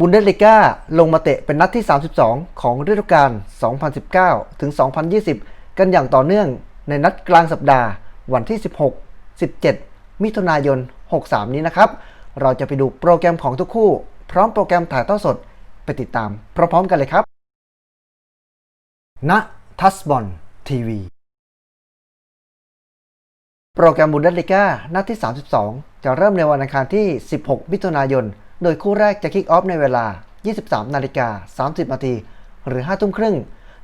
บุนเดสลิก้าลงมาเตะเป็นนัดที่ 32 ของฤดูกาล 2019 ถึง 2020 กันอย่างต่อเนื่องในนัดกลางสัปดาห์วันที่ 16 17 มิถุนายน 63 นี้นะครับ เราจะไปดูโปรแกรมของทุกคู่ พร้อมโปรแกรมถ่ายทอดสดไปติดตามพร้อมๆกันเลยครับ ณ ทัสบอลทีวี โปรแกรมบุนเดสลิก้านัดที่ 32 จะเริ่มในวันอังคารที่ 16 มิถุนายน โดยคู่แรกจะคิกออฟในเวลา 23 นาฬิกา 30 นาที หรือ 5 ทุ่มครึ่ง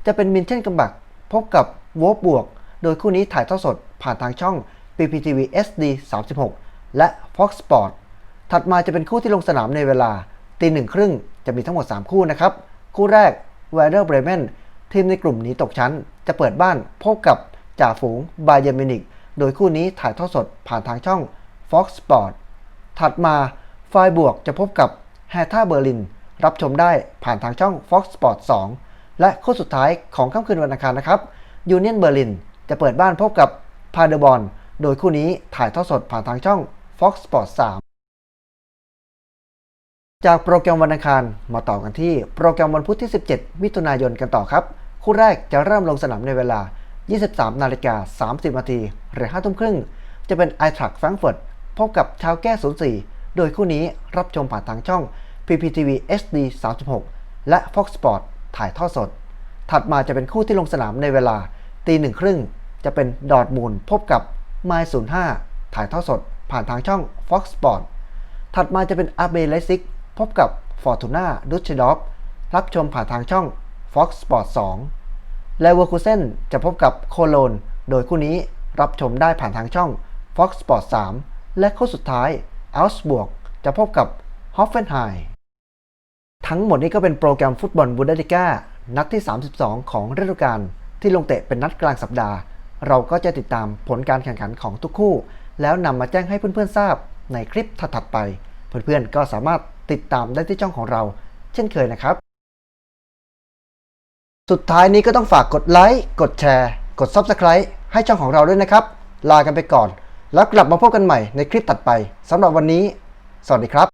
จะเป็นมินเทนกัมบัก พบกับโวฟบวก โดยคู่นี้ถ่ายทอดสดผ่านทางช่อง PPTV SD 36 และ Fox Sport ถัดมาจะเป็นคู่ที่ลงสนามในเวลาตีหนึ่งครึ่งจะมีทั้งหมด 3 คู่นะครับ คู่แรก w e r d e r Bremen ทีมในกลุ่มหนีตกชั้น จะเปิดบ้านพบกับจ่าฝูงบาเยร์มินิก โดยคู่นี้ถ่ายทอดสดผ่านทางช่อง Fox Sport ถัดมา ไฟบวกจะพบกับแฮท่าเบอร์ลิน รับชมได้ผ่านทางช่อง Fox Sport 2 และคู่สุดท้ายของค่ำคืนวันอังคารนะครับยูเนียนเบอร์ลินจะเปิดบ้านพบกับพาเดอร์บอลโดยคู่นี้ถ่ายทอดสดผ่านทางช่อง Fox Sport 3 จากโปรแกรมวันอังคารมาต่อกันที่โปรแกรมวันพุธที่ 17 มิถุนายนกันต่อครับ คู่แรกจะเริ่มลงสนามในเวลา 23 นาฬิกา 30 นาทีหรือ5ทุ่มครึ่ง จะเป็นไอทรักแฟรงก์เฟิร์ตพบกับชาวแก้ 04 โดยคู่นี้รับชมผ่านทางช่อง PPTV HD 36 และ Fox Sport ถ่ายทอดสด ถัดมาจะเป็นคู่ที่ลงสนามในเวลาตีหนึ่งครึ่งจะเป็นดอร์ทมูลพบกับไมล์05 ถ่ายทอดสด ผ่านทางช่อง Fox Sport ถัดมาจะเป็นอาเบเลซิกพบกับฟอร์ตูน่าดุชดอฟรับชมผ่านทางช่อง Fox Sport 2 และเวอร์คูเซนจะพบกับโคโลน โดยคู่นี้รับชมได้ผ่านทางช่อง Fox Sport 3 และคู่สุดท้าย อัลส์บวกจะพบกับฮอฟเฟนไฮทั้งหมดนี้ก็เป็นโปรแกรมฟุตบอลบูเดลิก้านัดที่ 32 ของฤดูกาลที่ลงเตะเป็นนัดกลางสัปดาห์ เราก็จะติดตามผลการแข่งขันของทุกคู่ แล้วนำมาแจ้งให้เพื่อนๆทราบในคลิปถัดๆไป เพื่อนๆก็สามารถติดตามได้ที่ช่องของเรา เช่นเคยนะครับ สุดท้ายนี้ก็ต้องฝากกดไลค์กดแชร์ กด Subscribe ให้ช่องของเราด้วยนะครับ ลากันไปก่อน แล้วกลับมาพบกันใหม่ในคลิปตัดไปสำหรับวันนี้ สวัสดีครับ